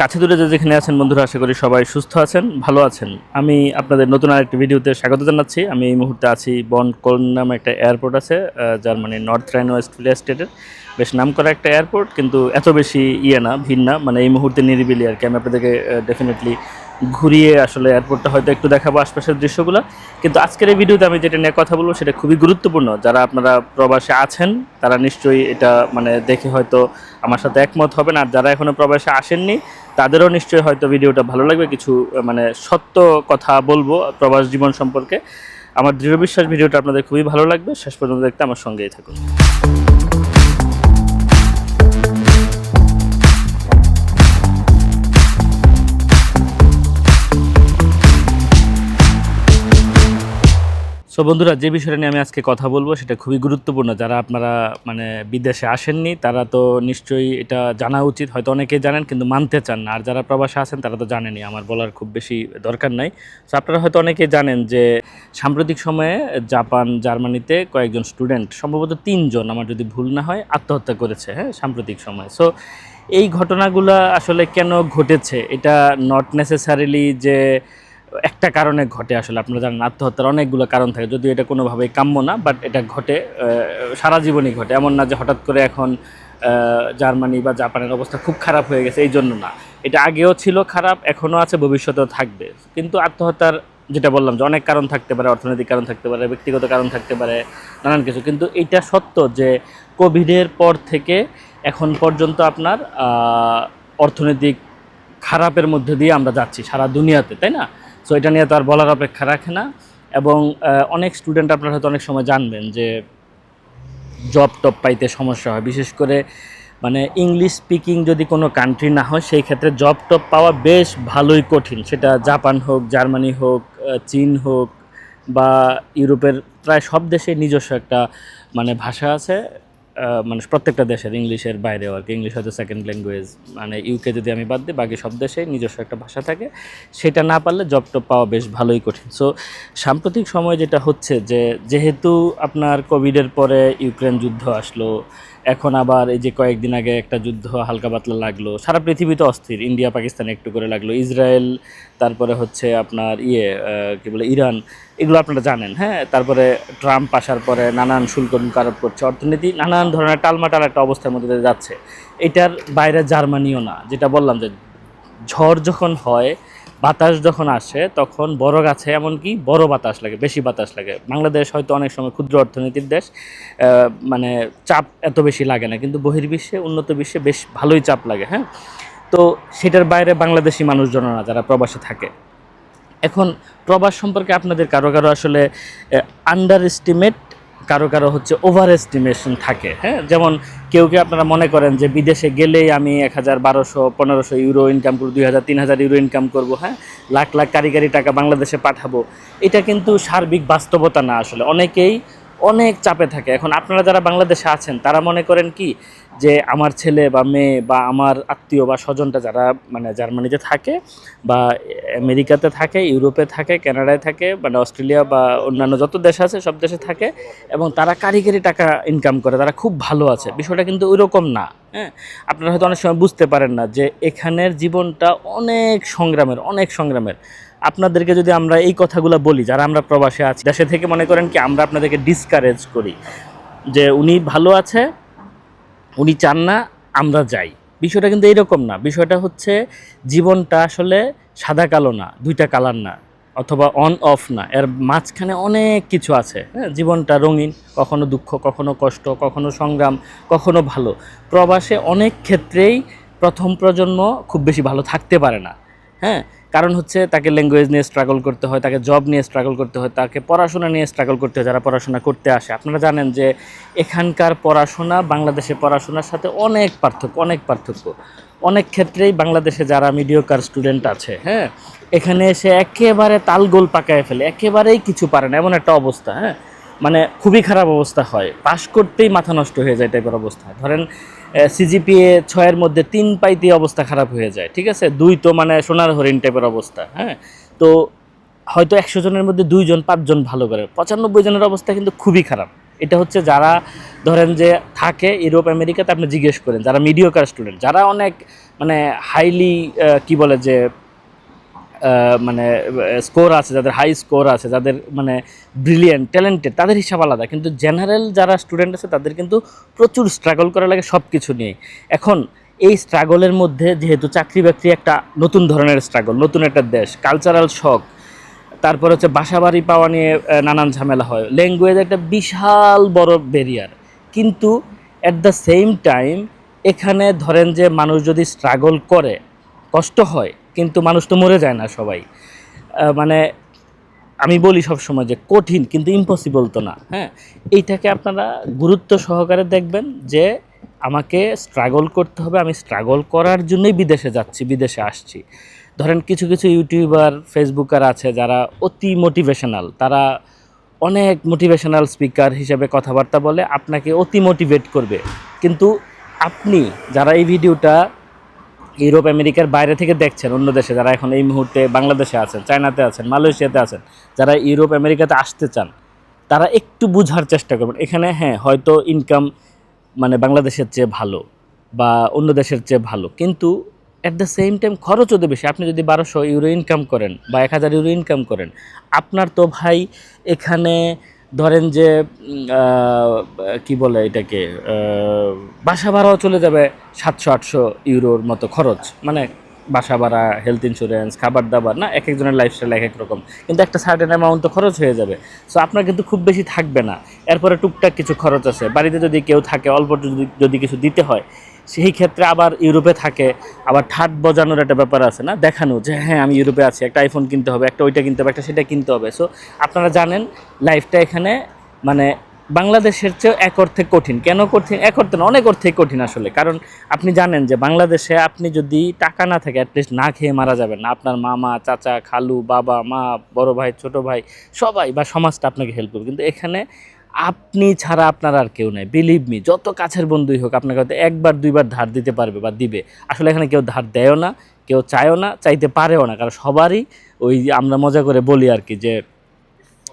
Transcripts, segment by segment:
কাছে দূরে যে যেখানে আছেন বন্ধুরা, আশা করি সবাই সুস্থ আছেন, ভালো আছেন। আমি আপনাদের নতুন আরেকটি ভিডিওতে স্বাগত জানাচ্ছি। আমি এই মুহূর্তে আছি বন কোল নামে একটা এয়ারপোর্ট আছে জার্মানির মানে নর্থ রাইন ওয়েস্ট ফিলিয়া স্টেটের। বেশ নাম করা একটা এয়ারপোর্ট, কিন্তু এত বেশি ইয়ে না, ভিন্ন না মানে এই মুহূর্তে নিরিবিলি আর কি। আমি আপনাদেরকে ডেফিনেটলি ঘুরিয়ে আসলে এয়ারপোর্টটা হয়তো একটু দেখাবো আশপাশের দৃশ্যগুলো। কিন্তু আজকের এই ভিডিওতে আমি যেটা নিয়ে কথা বলব সেটা খুবই গুরুত্বপূর্ণ। যারা আপনারা প্রবাসে আছেন, তারা নিশ্চয়ই এটা মানে দেখে হয়তো আমার সাথে একমত হবেন। আর যারা এখনও প্রবাসে আসেননি, তাদেরও নিশ্চয়ই হয়তো ভিডিওটা ভালো লাগবে। কিছু মানে সত্য কথা বলব প্রবাস জীবন সম্পর্কে। আমার দৃঢ় বিশ্বাস ভিডিওটা আপনাদের খুবই ভালো লাগবে। শেষ পর্যন্ত দেখতে আমার সঙ্গেই থাকুন। সো বন্ধুরা, যে বিষয়টা নিয়ে আমি আজকে কথা বলব সেটা খুবই গুরুত্বপূর্ণ। যারা আপনারা মানে বিদেশে আসেননি, তারা তো নিশ্চয়ই এটা জানা উচিত। হয়তো অনেকেই জানেন, কিন্তু মানতে চান না। আর যারা প্রবাসে আছেন, তারা তো জানেনই। আমার বলার খুব বেশি দরকার নাই। সো আপনারা হয়তো অনেকেই জানেন যে, সাম্প্রতিক সময়ে জাপান, জার্মানিতে কয়েকজন স্টুডেন্ট, সম্ভবত তিনজন, আমার যদি ভুল না হয়, আত্মহত্যা করেছে হ্যাঁ সাম্প্রতিক সময়ে। সো এই ঘটনাগুলো আসলে কেন ঘটেছে? এটা নট নেসেসারিলি যে একটা কারণে ঘটে আসলে। আপনারা জানেন, আত্মহত্যার অনেকগুলো কারণ থাকে, যদিও এটা কোনোভাবেই কাম্য না বাট এটা ঘটে সারা জীবনই ঘটে। এমন না যে হঠাৎ করে এখন জার্মানি বা জাপানের অবস্থা খুব খারাপ হয়ে গেছে, এই জন্য না। এটা আগেও ছিল খারাপ, এখনও আছে, ভবিষ্যতেও থাকবে। কিন্তু আত্মহত্যার যেটা বললাম যে অনেক কারণ থাকতে পারে, অর্থনৈতিক কারণ থাকতে পারে, ব্যক্তিগত কারণ থাকতে পারে, নানান কিছু। কিন্তু এটা সত্য যে কোভিডের পর থেকে এখন পর্যন্ত আপনার অর্থনৈতিক খারাপের মধ্যে দিয়ে আমরা যাচ্ছি, সারা দুনিয়াতে, তাই না? সো এটা নিয়ে তো আর বলার অপেক্ষা রাখে না। এবং অনেক স্টুডেন্ট আপনারা হয়তো অনেক সময় জানবেন যে জব টপ পাইতে সমস্যা হয়। বিশেষ করে মানে ইংলিশ স্পিকিং যদি কোনো কান্ট্রি না হয়, সেই ক্ষেত্রে জব টপ পাওয়া বেশ ভালোই কঠিন। সেটা জাপান হোক জার্মানি হোক চীন হোক বা ইউরোপের প্রায় সব দেশে নিজস্ব একটা মানে ভাষা আছে। মানে প্রত্যেকটা দেশের ইংলিশের বাইরেও আর কি। ইংলিশ হয়তো সেকেন্ড ল্যাঙ্গুয়েজ মানে ইউকে যদি আমি বাদ দিই, বাকি সব দেশে নিজস্ব একটা ভাষা থাকে। সেটা না পারলে জব টপ পাওয়া বেশ ভালোই কঠিন। সো সাম্প্রতিক সময় যেটা হচ্ছে যে, যেহেতু আপনার কোভিডের পরে ইউক্রেন যুদ্ধ আসলো এখন আবার এই যে কয়েকদিন আগে একটা যুদ্ধ হালকা পাতলা লাগল, সারা পৃথিবীতে অস্থির, ইন্ডিয়া, পাকিস্তানে একটু করে লাগল, ইসরায়েল, তারপরে হচ্ছে আপনার ইয়ে কী বলে, ইরান, এগুলো আপনারা জানেন হ্যাঁ? তারপরে ট্রাম্প আসার পরে নানান শুল্ক আরোপ করছে, অর্থনীতি নানান ধরনের টালমাটাল একটা অবস্থার মধ্যে যাচ্ছে। এটার বাইরে জার্মানিও না, যেটা বললাম যে ঝড় যখন হয় বাতাস যখন আসে, তখন বড় গাছে এমনকি বড় বাতাস লাগে, বেশি বাতাস লাগে। বাংলাদেশ হয়তো অনেক সময় ক্ষুদ্র অর্থনীতির দেশ মানে চাপ এত বেশি লাগে না, কিন্তু বহির্বিশ্বে, উন্নত বিশ্বে বেশ ভালোই চাপ লাগে হ্যাঁ? তো সেটার বাইরে বাংলাদেশি মানুষজন না, যারা প্রবাসে থাকে। এখন প্রবাস সম্পর্কে আপনাদের কারও কারও আসলে আন্ডার এস্টিমেট কারও কারও হচ্ছে ওভার এস্টিমেশন থাকে হ্যাঁ? যেমন কেউ কেউ আপনারা মনে করেন যে বিদেশে গেলেই আমি এক হাজার বারোশো, পনেরোশো ইউরো ইনকাম করব, দুই হাজার, তিন হাজার ইউরো ইনকাম করব হ্যাঁ? লাখ লাখ কারিগরি টাকা বাংলাদেশে পাঠাবো। এটা কিন্তু সার্বিক বাস্তবতা না আসলে। অনেকেই অনেক চাপে থাকে। এখন আপনারা যারা বাংলাদেশে আছেন, তারা মনে করেন কি? যে আমার ছেলে বা মেয়ে বা আমার আত্মীয় বা স্বজনটা যারা মানে জার্মানিতে থাকে বা আমেরিকাতে থাকে, ইউরোপে থাকে, কানাডায় থাকে মানে অস্ট্রেলিয়া বা অন্যান্য যত দেশ আছে, সব দেশে থাকে এবং তারা কারিগরি টাকা ইনকাম করে, তারা খুব ভালো আছে। বিষয়টা কিন্তু ওইরকম না হ্যাঁ? আপনারা হয়তো অনেক সময় বুঝতে পারেন না যে এখানের জীবনটা অনেক সংগ্রামের অনেক সংগ্রামের। আপনাদেরকে যদি আমরা এই কথাগুলো বলি, যারা আমরা প্রবাসে আছি, দেশে থেকে মনে করেন কি, আমরা আপনাদেরকে ডিসকারেজ করি যে উনি ভালো আছে উনি চান না, আমরা যাই। বিষয়টা কিন্তু এইরকম না। বিষয়টা হচ্ছে জীবনটা আসলে সাদা কালো না, দুইটা কালার না, অথবা অন অফ না। এর মাঝখানে অনেক কিছু আছে হ্যাঁ? জীবনটা রঙিন, কখনো দুঃখ, কখনো কষ্ট, কখনো সংগ্রাম, কখনো ভালো। প্রবাসে অনেক ক্ষেত্রেই প্রথম প্রজন্ম খুব বেশি ভালো থাকতে পারে না হ্যাঁ? কারণ হচ্ছে তাকে ল্যাঙ্গুয়েজ নিয়ে স্ট্রাগল করতে হয়, তাকে জব নিয়ে স্ট্রাগল করতে হয়, তাকে পড়াশোনা নিয়ে স্ট্রাগল করতে হয়, যারা পড়াশোনা করতে আসে। আপনারা জানেন যে এখানকার পড়াশোনা বাংলাদেশের পড়াশোনার সাথে অনেক পার্থক্য অনেক পার্থক্য। অনেক ক্ষেত্রেই বাংলাদেশে যারা মিডিওকার স্টুডেন্ট আছে হ্যাঁ এখানে এসে একেবারে তালগোল পাকায় ফেলে, একেবারেই কিছু পারে না, এমন একটা অবস্থা হ্যাঁ। মানে খুবই খারাপ অবস্থা হয়, পাশ করতেই মাথা নষ্ট হয়ে যায় টাইপের অবস্থা। ধরেন সিজিপিএ ছয়ের মধ্যে তিন পাইতে অবস্থা খারাপ হয়ে যায়, ঠিক আছে? দুই তো মানে সোনার হরিণ টাইপের অবস্থা হ্যাঁ? তো হয়তো একশো জনের মধ্যে দুইজন, পাঁচজন ভালো করে। পঁচানব্বই জনের অবস্থা কিন্তু খুবই খারাপ। এটা হচ্ছে যারা ধরেন যে থাকে ইউরোপ, আমেরিকাতে আপনি জিজ্ঞেস করেন, যারা মিডিয়কার স্টুডেন্ট যারা অনেক মানে হাইলি কি বলে যে মানে স্কোর আছে, যাদের হাই স্কোর আছে, যাদের মানে ব্রিলিয়েন্ট ট্যালেন্টেড তাদের হিসাব আলাদা। কিন্তু জেনারেল যারা স্টুডেন্ট আছে, তাদের কিন্তু প্রচুর স্ট্রাগল করা লাগে সব কিছু নিয়ে। এখন এই স্ট্রাগলের মধ্যে যেহেতু চাকরি বাকরি একটা নতুন ধরনের স্ট্রাগল নতুন একটা দেশ কালচারাল শখ তারপর হচ্ছে বাসা বাড়ি পাওয়া নিয়ে নানান ঝামেলা হয়। ল্যাঙ্গুয়েজ একটা বিশাল বড় ব্যারিয়ার কিন্তু অ্যাট দ্য সেম টাইম এখানে ধরেন যে মানুষ যদি স্ট্রাগল করে, কষ্ট হয় কিন্তু মানুষ তো মরে যায় না সবাই। মানে আমি বলি সব সময় যে কঠিন কিন্তু ইম্পসিবল তো না হ্যাঁ? এইটাকে আপনারা গুরুত্ব সহকারে দেখবেন যে আমাকে স্ট্রাগল করতে হবে, আমি স্ট্রাগল করার জন্যই বিদেশে যাচ্ছি, বিদেশে আসছি। ধরেন কিছু কিছু ইউটিউবার ফেসবুকার আছে যারা অতি মোটিভেশনাল তারা অনেক মোটিভেশনাল স্পিকার হিসেবে কথাবার্তা বলে, আপনাকে অতি মোটিভেট করবে। কিন্তু আপনি যারা এই ভিডিওটা ইউরোপ, আমেরিকার বাইরে থেকে দেখছেন অন্য দেশে যারা এখন এই মুহূর্তে বাংলাদেশে আছেন, চায়নাতে আছেন, মালয়েশিয়াতে আছেন, যারা ইউরোপ, আমেরিকাতে আসতে চান, তারা একটু বুঝার চেষ্টা করবেন। এখানে হ্যাঁ হয়তো ইনকাম মানে বাংলাদেশের চেয়ে ভালো বা অন্য দেশের চেয়ে ভালো, কিন্তু অ্যাট দ্য সেম টাইম খরচও তো বেশি। আপনি যদি বারোশো ইউরো ইনকাম করেন বা এক হাজার ইউরো ইনকাম করেন, আপনার তো ভাই এখানে ধরেন যে কি বলে এটাকে বাসা ভাড়াও চলে যাবে সাতশো, আটশো ইউরোর মতো খরচ। মানে বাসা ভাড়া হেলথ ইন্স্যুরেন্স খাবার দাবার, না, এক একজনের লাইফস্টাইল এক এক রকম। কিন্তু একটা সার্টেন অ্যামাউন্ট তো খরচ হয়ে যাবে। সো আপনার কিন্তু খুব বেশি থাকবে না। এরপরে টুকটাক কিছু খরচ আছে। বাড়িতে যদি কেউ থাকে, অল্প যদি যদি কিছু দিতে হয় সেই ক্ষেত্রে আবার ইউরোপে থাকে, আবার ঠাট বজানোর একটা ব্যাপার আছে না? দেখানো যে হ্যাঁ আমি ইউরোপে আছি, একটা আইফোন কিনতে হবে, একটা ওইটা কিনতে হবে, একটা সেটা কিনতে হবে। সো আপনারা জানেন লাইফটা এখানে মানে বাংলাদেশের চেয়েও এক অর্থে কঠিন। কেন কঠিন? এক অর্থে না, অনেক অর্থে কঠিন আসলে। কারণ আপনি জানেন যে, বাংলাদেশে আপনি যদি টাকা না থাকে অ্যাটলিস্ট না খেয়ে মারা যাবেন না। আপনার মামা, চাচা, খালু, বাবা, মা, বড় ভাই, ছোট ভাই, সবাই বা সমাজটা আপনাকে হেল্প করবে। কিন্তু এখানে আপনি ছাড়া আপনার আর কেউ নাই। বিলিভ মি যত কাছের বন্ধুই হোক, আপনাকে হয়তো একবার, দুইবার ধার দিতে পারবে বা দিবে। আসলে এখানে কেউ ধার দেয়ও না, কেউ চায়ও না, চাইতে পারেও না। কারণ সবারই ওই আমরা মজা করে বলি আর কি যে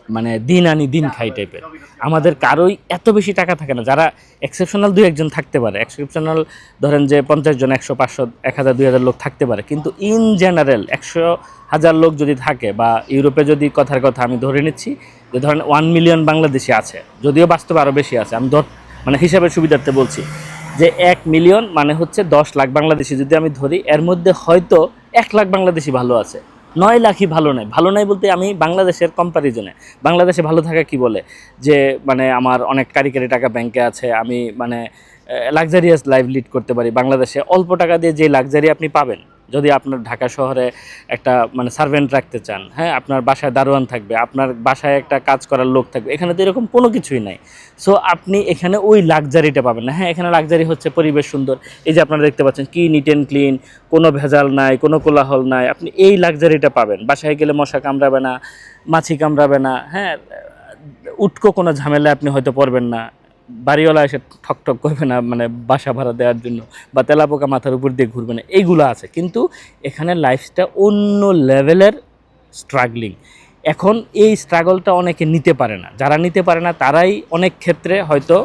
মানে দিন আনি দিন খাই টাইপের আমাদের কারোই এত বেশি টাকা থাকে না। যারা এক্সেপশনাল দুই একজন থাকতে পারে। এক্সেপশনাল ধরেন যে পঞ্চাশ জন, একশো, পাঁচশো, এক হাজার, দুই হাজার লোক থাকতে পারে। কিন্তু ইন জেনারেল একশো হাজার লোক যদি থাকে বা ইউরোপে যদি কথার কথা আমি ধরে নিচ্ছি যে ধরেন ওয়ান মিলিয়ন বাংলাদেশি আছে, যদিও বাস্তবে আরও বেশি আছে, আমি ধর মানে হিসাবের সুবিধার্থে বলছি, যে এক মিলিয়ন মানে হচ্ছে দশ লাখ বাংলাদেশি, যদি আমি ধরি, এর মধ্যে হয়তো এক লাখ বাংলাদেশি ভালো আছে। নয় লাখই ভালো নাই। ভালো নাই বলতে আমি বাংলাদেশের কম্প্যারিজনে বাংলাদেশে ভালো থাকা কি বলে? যে মানে আমার অনেক কারিগরি টাকা ব্যাংকে আছে, আমি মানে লাক্সারিয়াস লাইফ লিড করতে পারি। বাংলাদেশে অল্প টাকা দিয়ে যে লাক্সারি আপনি পাবেন যদি আপনার ঢাকা শহরে একটা মানে সার্ভেন্ট রাখতে চান হ্যাঁ আপনার বাসায় দারোয়ান থাকবে, আপনার বাসায় একটা কাজ করার লোক থাকবে, এখানে তো এরকম কোনো কিছুই নাই। সো আপনি এখানে ওই লাক্সারিটা পাবেন না। হ্যাঁ এখানে লাক্সারি হচ্ছে পরিবেশ সুন্দর। এই যে আপনারা দেখতে পাচ্ছেন, কি নিট অ্যান্ড ক্লিন কোনো ভেজাল নাই, কোনো কোলাহল নাই। আপনি এই লাক্সারিটা পাবেন। বাসায় গেলে মশা কামড়াবে না, মাছি কামড়াবে না হ্যাঁ উটকো কোনো ঝামেলা আপনি হয়তো পড়বেন না। বাড়িওয়ালা এসে ঠক ঠক করবে না মানে বাসা ভাড়া দেওয়ার জন্য বা তেলাপোকা মাথার উপর দিয়ে ঘুরবে না, এইগুলো আছে। কিন্তু এখানে লাইফটা অন্য লেভেলের স্ট্রাগলিং এখন এই স্ট্রাগলটা অনেকে নিতে পারে না। যারা নিতে পারে না, তারাই অনেক ক্ষেত্রে হয়তো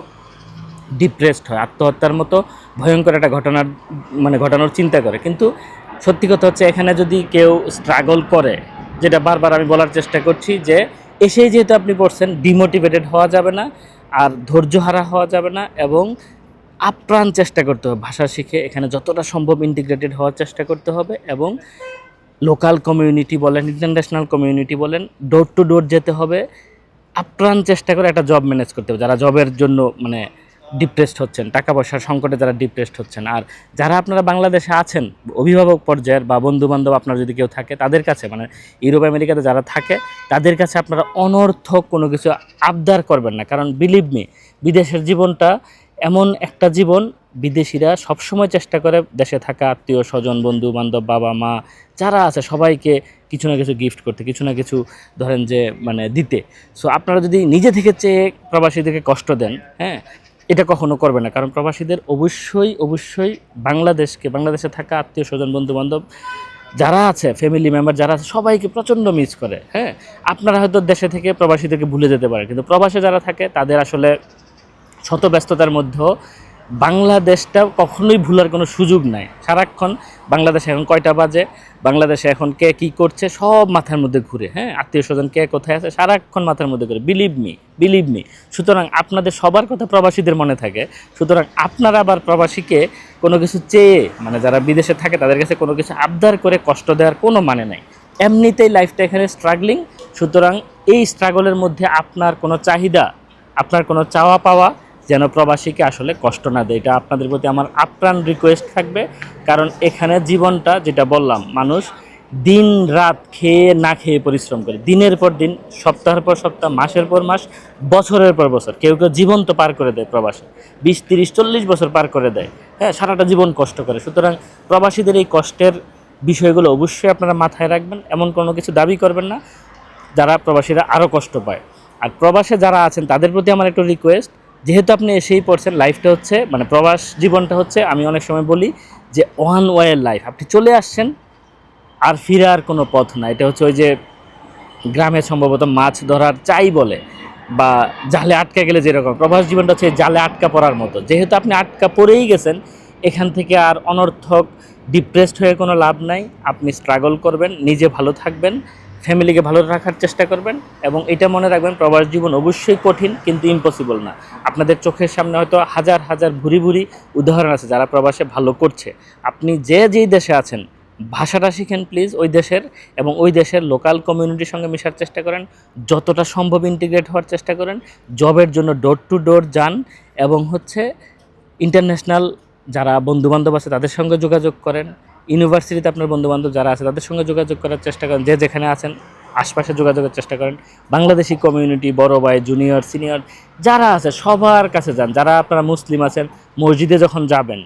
ডিপ্রেসড হয়, আত্মহত্যার মতো ভয়ঙ্কর একটা ঘটনার মানে ঘটানোর চিন্তা করে। কিন্তু সত্যি কথা হচ্ছে, এখানে যদি কেউ স্ট্রাগল করে, যেটা বারবার আমি বলার চেষ্টা করছি যে, এসেই যেহেতু আপনি পড়ছেন ডিমোটিভেটেড হওয়া যাবে না। আর ধৈর্য হারা হওয়া যাবে না এবং আপ্রাণ চেষ্টা করতে হবে। ভাষা শিখে এখানে যতটা সম্ভব ইন্টিগ্রেটেড হওয়ার চেষ্টা করতে হবে এবং লোকাল কমিউনিটি বলেন ইন্টারন্যাশনাল কমিউনিটি বলেন ডোর টু ডোর যেতে হবে। আপ্রাণ চেষ্টা করে একটা জব ম্যানেজ করতে হবে। যারা জবের জন্য মানে ডিপ্রেসড হচ্ছেন, টাকা পয়সার সংকটে যারা ডিপ্রেসড হচ্ছেন। আর যারা আপনারা বাংলাদেশে আছেন, অভিভাবক পর্যায়ের বা বন্ধু বান্ধব আপনার যদি কেউ থাকে, তাদের কাছে মানে ইউরোপ, আমেরিকাতে যারা থাকে, তাদের কাছে আপনারা অনর্থক কোনো কিছু আবদার করবেন না। কারণ বিলিভ মি বিদেশের জীবনটা এমন একটা জীবন, বিদেশিরা সবসময় চেষ্টা করে দেশে থাকা আত্মীয় স্বজন বন্ধু বান্ধব বাবা, মা, যারা আছে, সবাইকে কিছু না কিছু গিফট করতে, কিছু না কিছু ধরেন যে মানে দিতে। সো আপনারা যদি নিজে থেকে চেয়ে প্রবাসীদেরকে কষ্ট দেন হ্যাঁ এটা কখনো করবে না। কারণ প্রবাসীদের অবশ্যই অবশ্যই বাংলাদেশকে, বাংলাদেশে থাকা আত্মীয় স্বজন বন্ধু বান্ধব যারা আছে ফ্যামিলি মেম্বার যারা আছে, সবাইকে প্রচণ্ড মিস করে হ্যাঁ? আপনারা হয়তো দেশে থেকে প্রবাসীদেরকে ভুলে যেতে পারে কিন্তু প্রবাসে যারা থাকে, তাদের আসলে শত ব্যস্ততার মধ্যেও বাংলাদেশটা কখনোই ভুলার কোনো সুযোগ নাই। সারাক্ষণ বাংলাদেশে এখন কয়টা বাজে? বাংলাদেশে এখন কে কী করছে? সব মাথার মধ্যে ঘুরে হ্যাঁ? আত্মীয় স্বজন কে কোথায় আছে? সারাক্ষণ মাথার মধ্যে ঘুরে। বিলিভ মি বিলিভ মি সুতরাং আপনাদের সবার কথা প্রবাসীদের মনে থাকে। সুতরাং আপনারা আবার প্রবাসীকে কোনো কিছু চেয়ে মানে যারা বিদেশে থাকে, তাদের কাছে কোনো কিছু আবদার করে কষ্ট দেওয়ার কোনো মানে নাই। এমনিতেই লাইফটা এখানে স্ট্রাগলিং সুতরাং এই স্ট্রাগলের মধ্যে আপনার কোনো চাহিদা, আপনার কোনো চাওয়া পাওয়া যেন প্রবাসীকে আসলে কষ্ট না দেয়। এটা আপনাদের প্রতি আমার আপ্রাণ রিকোয়েস্ট থাকবে। কারণ এখানে জীবনটা যেটা বললাম, মানুষ দিন রাত খেয়ে না খেয়ে পরিশ্রম করে। দিনের পর দিন, সপ্তাহের পর সপ্তাহ, মাসের পর মাস, বছরের পর বছর। কেউ কেউ জীবন তো পার করে দেয় প্রবাসে। বিশ, তিরিশ, চল্লিশ বছর পার করে দেয়। হ্যাঁ সারাটা জীবন কষ্ট করে। সুতরাং প্রবাসীদের এই কষ্টের বিষয়গুলো অবশ্যই আপনারা মাথায় রাখবেন। এমন কোনো কিছু দাবি করবেন না। যারা প্রবাসীরা আরও কষ্ট পায়। আর প্রবাসে যারা আছেন, তাদের প্রতি আমার একটু রিকোয়েস্ট যেহেতু আপনি এসেই পড়ছেন লাইফটা হচ্ছে মানে প্রবাস জীবনটা হচ্ছে, আমি অনেক সময় বলি যে ওয়ান ওয়ের লাইফ আপনি চলে আসছেন, আর ফিরার কোনো পথ না এটা হচ্ছে ওই যে গ্রামে সম্ভবত মাছ ধরার চাই বলে, বা জালে আটকা গেলে যেরকম। প্রবাস জীবনটা হচ্ছে জালে আটকা পড়ার মতো। যেহেতু আপনি আটকা পড়েই গেছেন, এখান থেকে আর অনর্থক ডিপ্রেসড হয়ে কোনো লাভ নাই। আপনি স্ট্রাগল করবেন, নিজে ভালো থাকবেন। ফ্যামিলিকে ভালো রাখার চেষ্টা করবেন এবং এটা মনে রাখবেন, প্রবাস জীবন অবশ্যই কঠিন কিন্তু ইম্পসিবল না। আপনাদের চোখের সামনে হয়তো হাজার হাজার ভুরি ভুরি উদাহরণ আছে যারা প্রবাসে ভালো করছে। আপনি যে, যেই দেশে আছেন, ভাষাটা শিখেন প্লিজ ওই দেশের এবং ওই দেশের লোকাল কমিউনিটির সঙ্গে মেশার চেষ্টা করেন। যতটা সম্ভব ইন্টিগ্রেট হওয়ার চেষ্টা করেন। জবের জন্য ডোর টু ডোর যান এবং হচ্ছে ইন্টারন্যাশনাল যারা বন্ধুবান্ধব আছে তাদের সঙ্গে যোগাযোগ করেন। ইউনিভার্সিটিতে আপনার বন্ধুবান্ধব যারা আছে, তাদের সঙ্গে যোগাযোগ করার চেষ্টা করেন। যে যেখানে আছেন, আশপাশে যোগাযোগের চেষ্টা করেন। বাংলাদেশি কমিউনিটি বড় ভাই জুনিয়র সিনিয়র যারা আছে, সবার কাছে যান। যারা আপনারা মুসলিম আছেন, মসজিদে যখন যাবেন,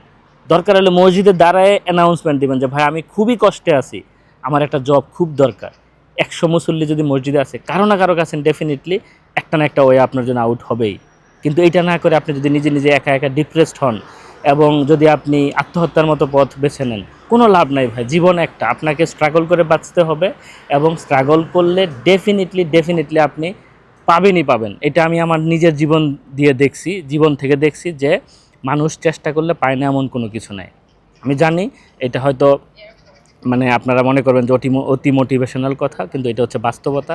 দরকার হলে মসজিদের দ্বারায় অ্যানাউন্সমেন্ট দিবেন যে, ভাই, আমি খুবই কষ্টে আছি। আমার একটা জব খুব দরকার। একশো মুসল্লি যদি মসজিদে আছে, কারও না কারও কাছে ডেফিনেটলি একটা না একটা ওয়ে আপনার জন্য আউট হবেই। কিন্তু এটা না করে আপনি যদি নিজে নিজে একা একা ডিপ্রেসড হন এবং যদি আপনি আত্মহত্যার মতো পথ বেছে নেন কোনো লাভ নাই ভাই, জীবন একটা। আপনাকে স্ট্রাগল করে বাঁচতে হবে এবং স্ট্রাগল করলে ডেফিনেটলি ডেফিনেটলি আপনি পাবেনই পাবেন। এটা আমি আমার নিজের জীবন দিয়ে দেখছি, জীবন থেকে দেখছি যে মানুষ চেষ্টা করলে পায় না এমন কোনো কিছু নাই। আমি জানি এটা হয়তো মানে আপনারা মনে করবেন যে অতি অতি মোটিভেশনাল কথা, কিন্তু এটা হচ্ছে বাস্তবতা।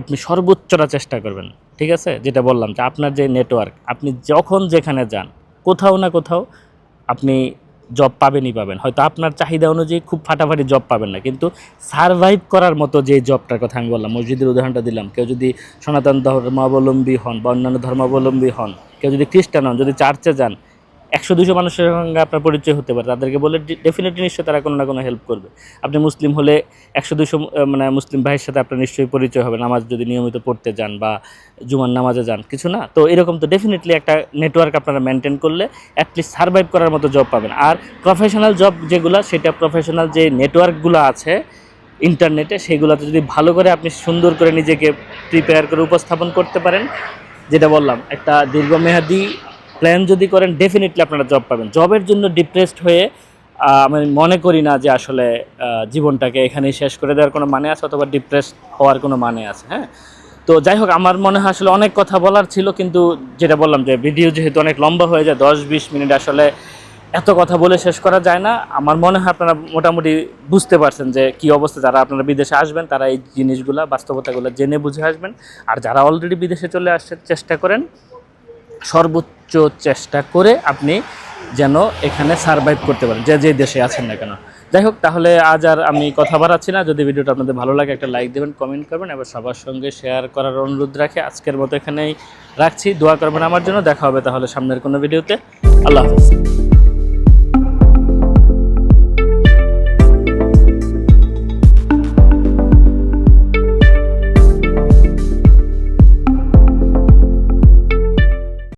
আপনি সর্বোচ্চটা চেষ্টা করবেন, ঠিক আছে? যেটা বললাম যে আপনার যে নেটওয়ার্ক আপনি যখন যেখানে যান, কোথাও না কোথাও আপনি জব পাবেনই পাবেন। হয়তো আপনার চাহিদা অনুযায়ী খুব ফাটাফাটি জব পাবেন না। কিন্তু সারভাইভ করার মতো যে জবটার কথা আমি বললাম, মসজিদের উদাহরণটা দিলাম। কেউ যদি সনাতন ধর্মাবলম্বী হন বা অন্যান্য ধর্মাবলম্বী হন, কেউ যদি খ্রিস্টান হন, যদি চার্চে যান একশো দুশো মানুষের সঙ্গে আপনার পরিচয় হতে পারে। তাদেরকে বলে ডেফিনেটলি নিশ্চয়ই তারা কোনো না কোনো হেল্প করবে। আপনি মুসলিম হলে একশো দুশো মানে মুসলিম ভাইয়ের সাথে আপনার নিশ্চয়ই পরিচয় হবে। নামাজ যদি নিয়মিত পড়তে যান বা জুমার নামাজে যান, কিছু না? তো এরকম তো ডেফিনেটলি একটা নেটওয়ার্ক আপনারা মেনটেন করলে অ্যাটলিস্ট সার্ভাইভ করার মতো জব পাবেন। আর প্রফেশনাল জব যেগুলো, সেটা প্রফেশনাল যে নেটওয়ার্কগুলো আছে ইন্টারনেটে সেগুলোতে যদি ভালো করে আপনি সুন্দর করে নিজেকে প্রিপেয়ার করে উপস্থাপন করতে পারেন, যেটা বললাম, একটা দীর্ঘমেয়াদী প্ল্যান যদি করেন ডেফিনেটলি আপনারা জব পাবেন। জবের জন্য ডিপ্রেসড হয়ে আমি মনে করি না যে আসলে জীবনটাকে এখানেই শেষ করে দেওয়ার কোনো মানে আছে অথবা ডিপ্রেস হওয়ার কোনো মানে আছে হ্যাঁ? তো যাই হোক, আমার মনে হয় আসলে অনেক কথা বলার ছিল, কিন্তু যেটা বললাম যে ভিডিও যেহেতু অনেক লম্বা হয়ে যায় দশ বিশ মিনিট আসলে এত কথা বলে শেষ করা যায় না। আমার মনে হয় আপনারা মোটামুটি বুঝতে পারছেন যে কি অবস্থা, যারা আপনারা বিদেশে আসবেন, তারা এই জিনিসগুলো, বাস্তবতাগুলো জেনে বুঝে আসবেন। আর যারা অলরেডি বিদেশে চলে আসছে চেষ্টা করেন সর্বোচ্চ চেষ্টা করে আপনি যেন এখানে সারভাইভ করতে পারেন, যে যে দেশে আছেন না কেন। যাই হোক, তাহলে আজ আর আমি কথা বাড়াচ্ছি না। যদি ভিডিওটা আপনাদের ভালো লাগে, একটা লাইক দেবেন কমেন্ট করবেন, এবার সবার সঙ্গে শেয়ার করার অনুরোধ রাখে। আজকের মতো এখানেই রাখছি। দোয়া করবেন আমার জন্য। দেখা হবে তাহলে সামনের কোনো ভিডিওতে আল্লাহ হাফিজ।